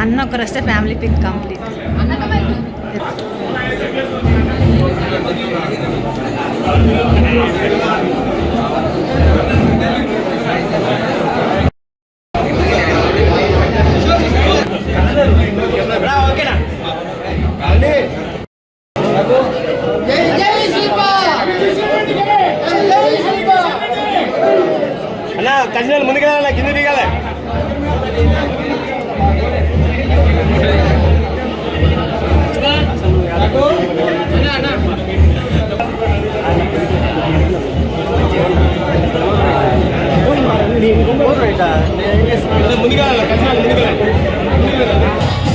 అన్న ఒకరు వస్తే ఫ్యామిలీ పిక్ కంప్లీట్ అన్నా కసినాలు ముందుకెళ్ళాలి కింద దిగాలి ముందుకెళ్ళాలి కసినాలు ముందుకెళ్ళాలి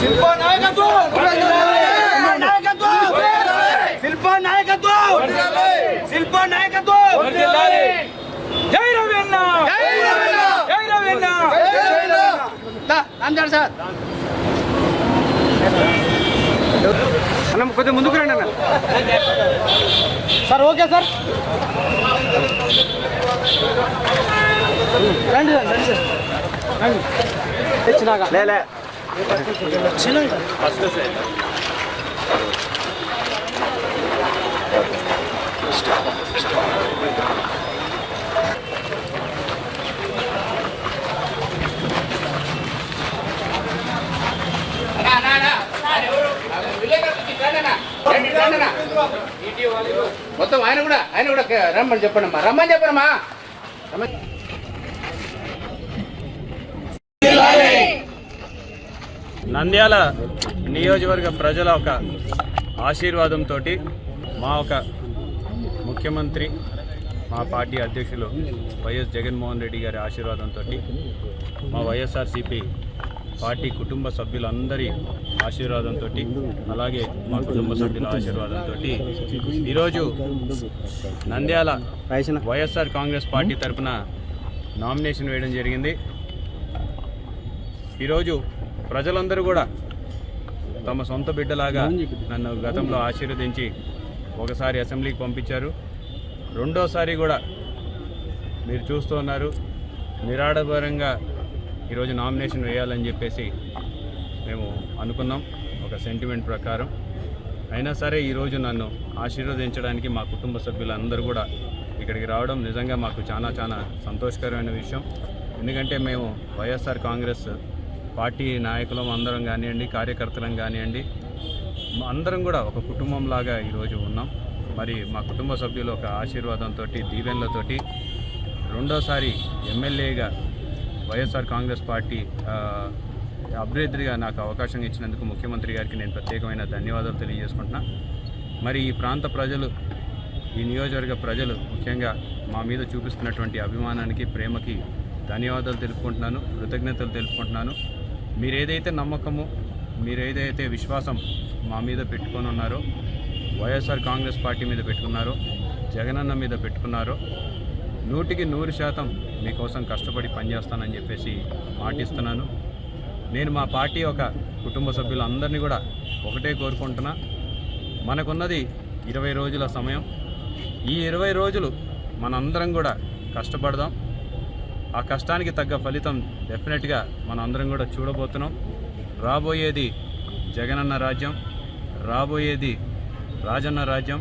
శిల్ప నాయకత్వం నాయకత్వం శిల్ప జై రవీణ జై అందాడు సార్ అన్న కొంచెం ముందుకు రండి అన్న. Sir okay sir. రండి సార్ రండి సార్ రండి తెచ్చినాక లేలే మొత్తం ఆయన కూడా ఆయన కూడా రమ్మని చెప్పండి అమ్మా రమ్మని చెప్పనమ్మా నంద్యాల నియోజకవర్గ ప్రజల ఒక ఆశీర్వాదంతో మా ఒక ముఖ్యమంత్రి మా పార్టీ అధ్యక్షులు వైఎస్ జగన్మోహన్ రెడ్డి గారి ఆశీర్వాదంతో మా వైఎస్ఆర్సీపీ పార్టీ కుటుంబ సభ్యులందరి ఆశీర్వాదంతో అలాగే మా కుటుంబ సభ్యుల ఆశీర్వాదంతో ఈరోజు నంద్యాల వైఎస్ఆర్ కాంగ్రెస్ పార్టీ తరఫున నామినేషన్ వేయడం జరిగింది. ఈరోజు ప్రజలందరూ కూడా తమ సొంత బిడ్డలాగా నన్ను గతంలో ఆశీర్వదించి ఒకసారి అసెంబ్లీకి పంపించారు. రెండోసారి కూడా మీరు చూస్తూ ఉన్నారు. నిరాడపరంగా ఈరోజు నామినేషన్ వేయాలని చెప్పేసి మేము అనుకున్నాం. ఒక సెంటిమెంట్ ప్రకారం. అయినా సరే ఈరోజు నన్ను ఆశీర్వదించడానికి మా కుటుంబ సభ్యులందరూ కూడా ఇక్కడికి రావడం నిజంగా మాకు చాలా చాలా సంతోషకరమైన విషయం. ఎందుకంటే మేము వైఎస్ఆర్ కాంగ్రెస్ పార్టీ నాయకులం అందరం కానివ్వండి కార్యకర్తలం కానివ్వండి అందరం కూడా ఒక కుటుంబంలాగా ఈరోజు ఉన్నాం. మరి మా కుటుంబ సభ్యులు ఒక ఆశీర్వాదంతో దీవెనలతోటి రెండోసారి ఎమ్మెల్యేగా వైఎస్ఆర్ కాంగ్రెస్ పార్టీ అభ్యర్థిగా నాకు అవకాశం ఇచ్చినందుకు ముఖ్యమంత్రి గారికి నేను ప్రత్యేకమైన ధన్యవాదాలు తెలియజేసుకుంటున్నా. మరి ఈ ప్రాంత ప్రజలు ఈ నియోజకవర్గ ప్రజలు ముఖ్యంగా మా మీద చూపిస్తున్నటువంటి అభిమానానికి ప్రేమకి ధన్యవాదాలు తెలుపుకుంటున్నాను కృతజ్ఞతలు తెలుపుకుంటున్నాను. మీరు ఏదైతే నమ్మకము మీరు ఏదైతే విశ్వాసం మా మీద పెట్టుకొని ఉన్నారో వైఎస్ఆర్ కాంగ్రెస్ పార్టీ మీద పెట్టుకున్నారో జగనన్న మీద పెట్టుకున్నారో నూటికి నూరు శాతం మీకోసం కష్టపడి పనిచేస్తానని చెప్పేసి మాటిస్తున్నాను. నేను మా పార్టీ ఒక కుటుంబ సభ్యులందరినీ కూడా ఒకటే కోరుకుంటున్నా. మనకున్నది ఇరవై రోజుల సమయం. ఈ ఇరవై రోజులు మనందరం కూడా కష్టపడదాం. ఆ కష్టానికి తగ్గ ఫలితం డెఫినెట్గా మనం అందరం కూడా చూడబోతున్నాం. రాబోయేది జగనన్న రాజ్యం రాబోయేది రాజన్న రాజ్యం.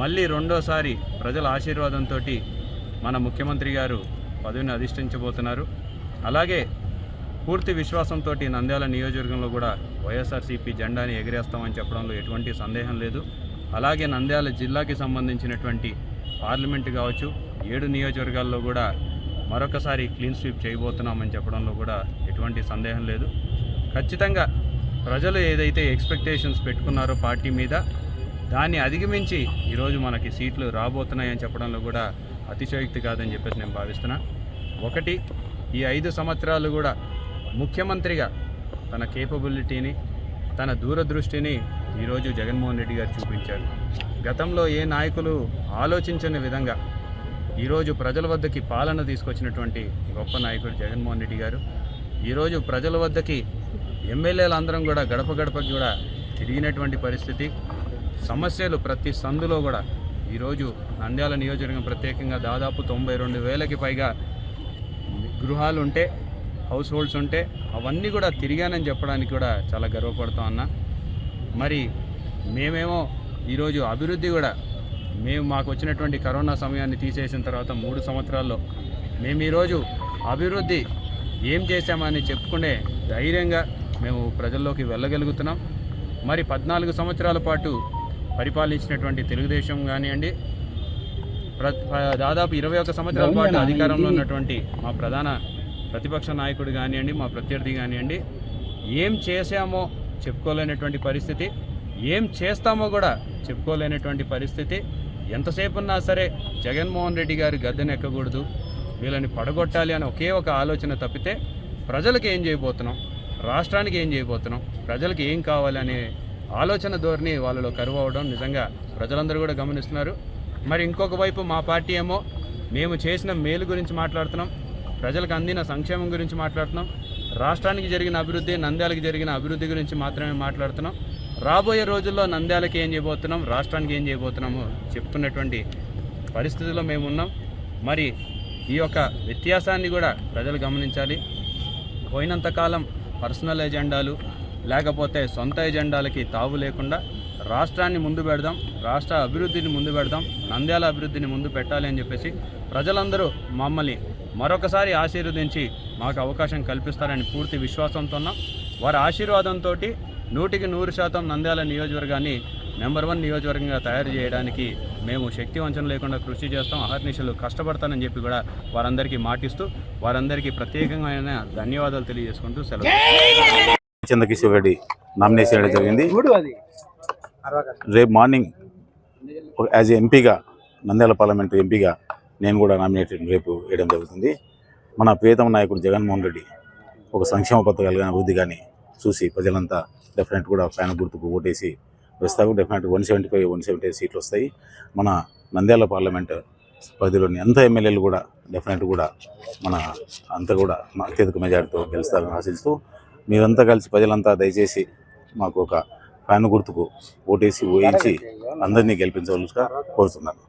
మళ్ళీ రెండోసారి ప్రజల ఆశీర్వాదంతో మన ముఖ్యమంత్రి గారు పదవిని అధిష్ఠించబోతున్నారు. అలాగే పూర్తి విశ్వాసంతో నంద్యాల నియోజకవర్గంలో కూడా వైఎస్ఆర్సీపీ జెండాని ఎగిరేస్తామని చెప్పడంలో ఎటువంటి సందేహం లేదు. అలాగే నంద్యాల జిల్లాకి సంబంధించినటువంటి పార్లమెంటు కావచ్చు ఏడు నియోజకవర్గాల్లో కూడా మరొకసారి క్లీన్ స్వీప్ చేయబోతున్నామని చెప్పడంలో కూడా ఎటువంటి సందేహం లేదు. ఖచ్చితంగా ప్రజలు ఏదైతే ఎక్స్పెక్టేషన్స్ పెట్టుకున్నారో పార్టీ మీద దాన్ని అధిగమించి ఈరోజు మనకి సీట్లు రాబోతున్నాయని చెప్పడంలో కూడా అతిశయోక్తి కాదని చెప్పేసి నేను భావిస్తున్నా. ఒకటి ఈ ఐదు సంవత్సరాలు కూడా ముఖ్యమంత్రిగా తన కేపబిలిటీని తన దూరదృష్టిని ఈరోజు జగన్మోహన్ రెడ్డి గారు చూపించారు. గతంలో ఏ నాయకులు ఆలోచించని విధంగా ఈరోజు ప్రజల వద్దకి పాలన తీసుకొచ్చినటువంటి గొప్ప నాయకుడు జగన్మోహన్ రెడ్డి గారు. ఈరోజు ప్రజల వద్దకి ఎమ్మెల్యేలు అందరం కూడా గడప గడపకి కూడా తిరిగినటువంటి పరిస్థితి. సమస్యలు ప్రతి సందులో కూడా ఈరోజు నంద్యాల నియోజకవర్గం ప్రత్యేకంగా దాదాపు తొంభై రెండు వేలకి పైగా గృహాలు ఉంటే హౌస్ హోల్డ్స్ ఉంటే అవన్నీ కూడా తిరిగానని చెప్పడానికి కూడా చాలా గర్వపడుతా ఉన్నా. మరి మేమేమో ఈరోజు అభివృద్ధి కూడా మేము మాకు వచ్చినటువంటి కరోనా సమయాన్ని తీసేసిన తర్వాత మూడు సంవత్సరాల్లో మేము ఈరోజు అభివృద్ధి ఏం చేశామని చెప్పుకునే ధైర్యంగా మేము ప్రజల్లోకి వెళ్ళగలుగుతున్నాం. మరి పద్నాలుగు సంవత్సరాల పాటు పరిపాలించినటువంటి తెలుగుదేశం కానివ్వండి దాదాపు ఇరవై ఒక్క సంవత్సరాల పాటు అధికారంలో ఉన్నటువంటి మా ప్రధాన ప్రతిపక్ష నాయకుడు కానివ్వండి మా ప్రత్యర్థి కానివ్వండి ఏం చేశామో చెప్పుకోలేనటువంటి పరిస్థితి ఏం చేస్తామో కూడా చెప్పుకోలేనటువంటి పరిస్థితి. ఎంతసేపు ఉన్నా సరే జగన్మోహన్ రెడ్డి గారు గద్దెనెక్కకూడదు వీళ్ళని పడగొట్టాలి అని ఒకే ఒక ఆలోచన తప్పితే ప్రజలకు ఏం చేయబోతున్నాం? రాష్ట్రానికి ఏం చేయబోతున్నాం? ప్రజలకు ఏం కావాలనే ఆలోచన ధోరణి వాళ్ళలో కరువు అవడం నిజంగా ప్రజలందరూ కూడా గమనిస్తున్నారు. మరి ఇంకొక వైపు మా పార్టీ ఏమో మేము చేసిన మేలు గురించి మాట్లాడుతున్నాం. ప్రజలకు అందిన సంక్షేమం గురించి మాట్లాడుతున్నాం. రాష్ట్రానికి జరిగిన అభివృద్ధి నంద్యాలకు జరిగిన అభివృద్ధి గురించి మాత్రమే మాట్లాడుతున్నాం. రాబోయే రోజుల్లో నంద్యాలకి ఏం చేయబోతున్నాం? రాష్ట్రానికి ఏం చేయబోతున్నామో? చెప్తున్నటువంటి పరిస్థితుల్లో మేము ఉన్నాం మరి ఈ యొక్క వ్యత్యాసాన్ని కూడా ప్రజలు గమనించాలి. పోయినంతకాలం పర్సనల్ ఎజెండాలు లేకపోతే సొంత ఎజెండాలకి తావు లేకుండా రాష్ట్రాన్ని ముందు పెడదాం రాష్ట్ర అభివృద్ధిని ముందు పెడదాం నంద్యాల అభివృద్ధిని ముందు పెట్టాలి అని చెప్పేసి ప్రజలందరూ మమ్మల్ని మరొకసారి ఆశీర్వదించి మాకు అవకాశం కల్పిస్తారని పూర్తి విశ్వాసంతో ఉన్నాం. వారి ఆశీర్వాదంతో నూటికి నూరు శాతం నంద్యాల నియోజకవర్గాన్ని నెంబర్ వన్ నియోజకవర్గంగా తయారు చేయడానికి మేము శక్తి వంచన లేకుండా కృషి చేస్తాం. అహర్నిశలు కష్టపడతానని చెప్పి కూడా వారందరికీ మాటిస్తూ వారందరికీ ప్రత్యేకమైన ధన్యవాదాలు తెలియజేసుకుంటూ సెలవు చంద్రకిషోర్ రెడ్డి నామినేషన్ చేయడం జరిగింది. రేపు మార్నింగ్ యాజ్ ఎంపీగా నంద్యాల పార్లమెంటు ఎంపీగా నేను కూడా నామినేటెడ్ రేపు వేయడం జరుగుతుంది. మన ప్రియతమ నాయకుడు జగన్మోహన్ రెడ్డి ఒక సంక్షేమ పథకాలు కానీ అభివృద్ధి కానీ చూసి ప్రజలంతా డెఫినెట్ కూడా ఫ్యాన్ గుర్తుకు ఓటేసి వేస్తారు. Definite one seventy five one seventy సీట్లు వస్తాయి. మన నంద్యాల పార్లమెంట్ పరిధిలోని అంత ఎమ్మెల్యేలు కూడా డెఫినెట్ కూడా మన అంతా కూడా మా అత్యధిక మెజార్టీతో గెలుస్తారని ఆశిస్తూ మీరంతా కలిసి ప్రజలంతా దయచేసి మాకు ఒక ఫ్యాన్ గుర్తుకు ఓటేసి ఊహించి అందరినీ గెలిపించవలసిగా కోరుతున్నాను.